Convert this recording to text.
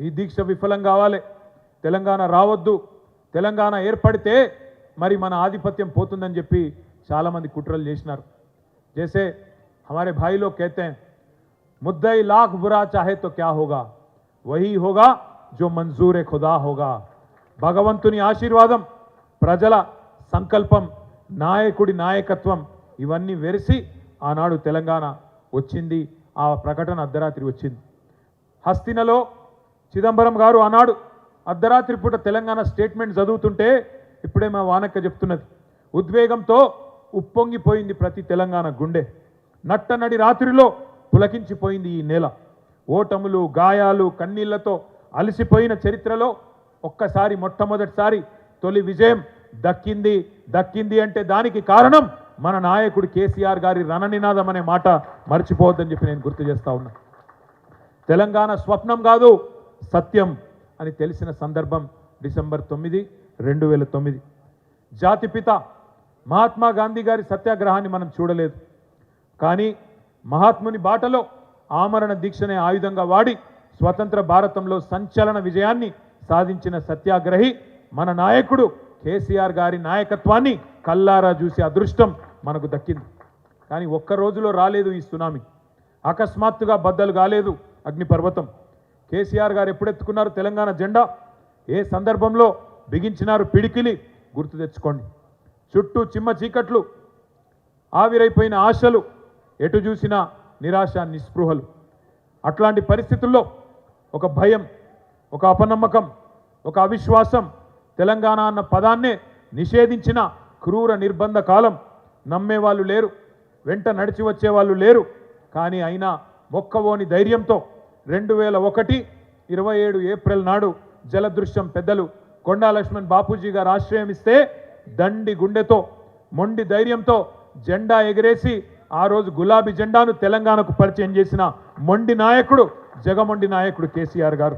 ఈ దీక్ష విఫలం కావాలి. తెలంగాణ రావద్దు. తెలంగాణ ఏర్పడితే మరి మన ఆధిపత్యం పోతుందని చెప్పి చాలామంది కుట్రలు చేసినారు. జేసే हमारे भाई लोग कहते हैं मुद्दई लाख बुरा चाहे तो क्या होगा హోగా होगा जो मंजूर భగవంతుని ఆశీర్వాదం ప్రజల సంకల్పం నాయకుడి నాయకత్వం ఇవన్నీ వెరిసి ఆనాడు తెలంగాణ వచ్చింది. ఆ ప్రకటన అర్ధరాత్రి వచ్చింది. హస్తినలో చిదంబరం గారు ఆనాడు అర్ధరాత్రి పూట తెలంగాణ స్టేట్మెంట్ చదువుతుంటే ఇప్పుడే మా వానక్క చెప్తున్నది. ఉద్వేగంతో ఉప్పొంగిపోయింది ప్రతి తెలంగాణ గుండె. నట్టనడి రాత్రిలో పులకించిపోయింది ఈ నేల. ఓటములు గాయాలు కన్నీళ్ళతో అలసిపోయిన చరిత్రలో ఒక్కసారి మొట్టమొదటిసారి తొలి విజయం దక్కింది. దక్కింది అంటే దానికి కారణం మన నాయకుడు కేసీఆర్ గారి రణనినాదం అనే మాట మర్చిపోవద్దని చెప్పి నేను గుర్తు చేస్తా ఉన్నా. తెలంగాణ స్వప్నం కాదు సత్యం అని తెలిసిన సందర్భం డిసెంబర్ తొమ్మిది రెండు వేల తొమ్మిది జాతిపిత మహాత్మా గాంధీ గారి సత్యాగ్రహాన్ని మనం చూడలేదు. కానీ మహాత్ముని బాటలో ఆమరణ దీక్షనే ఆయుధంగా వాడి స్వతంత్ర భారతంలో సంచలన విజయాన్ని సాధించిన సత్యాగ్రహి మన నాయకుడు కేసీఆర్ గారి నాయకత్వాన్ని కల్లారా చూసే అదృష్టం మనకు దక్కింది. కానీ ఒక్క రోజులో రాలేదు ఈ సునామీ. అకస్మాత్తుగా బద్దలు కాలేదు అగ్నిపర్వతం. కేసీఆర్ గారు ఎప్పుడెత్తుకున్నారు తెలంగాణ జెండా? ఏ సందర్భంలో బిగించినారు పిడికిలి? గుర్తు తెచ్చుకోండి. చుట్టూ చిమ్మ చీకట్లు ఆవిరైపోయిన ఆశలు ఎటు చూసినా నిరాశ నిస్పృహలు. అట్లాంటి పరిస్థితుల్లో ఒక భయం ఒక అపనమ్మకం ఒక అవిశ్వాసం తెలంగాణ అన్న పదాన్నే నిషేధించిన క్రూర నిర్బంధ కాలం నమ్మేవాళ్ళు లేరు వెంట నడిచి వచ్చేవాళ్ళు లేరు. కానీ అయినా మొక్కవోని ధైర్యంతో రెండు వేల ఒకటి ఇరవై ఏడు ఏప్రిల్ నాడు జలదృశ్యం పెద్దలు కొండా లక్ష్మణ్ బాపూజీ గారు ఆశ్రయం ఇస్తే దండి గుండెతో మొండి ధైర్యంతో జెండా ఎగిరేసి ఆ రోజు గులాబీ జెండాను తెలంగాణకు పరిచయం చేసిన మొండి నాయకుడు జగమొండి నాయకుడు కేసీఆర్ గారు.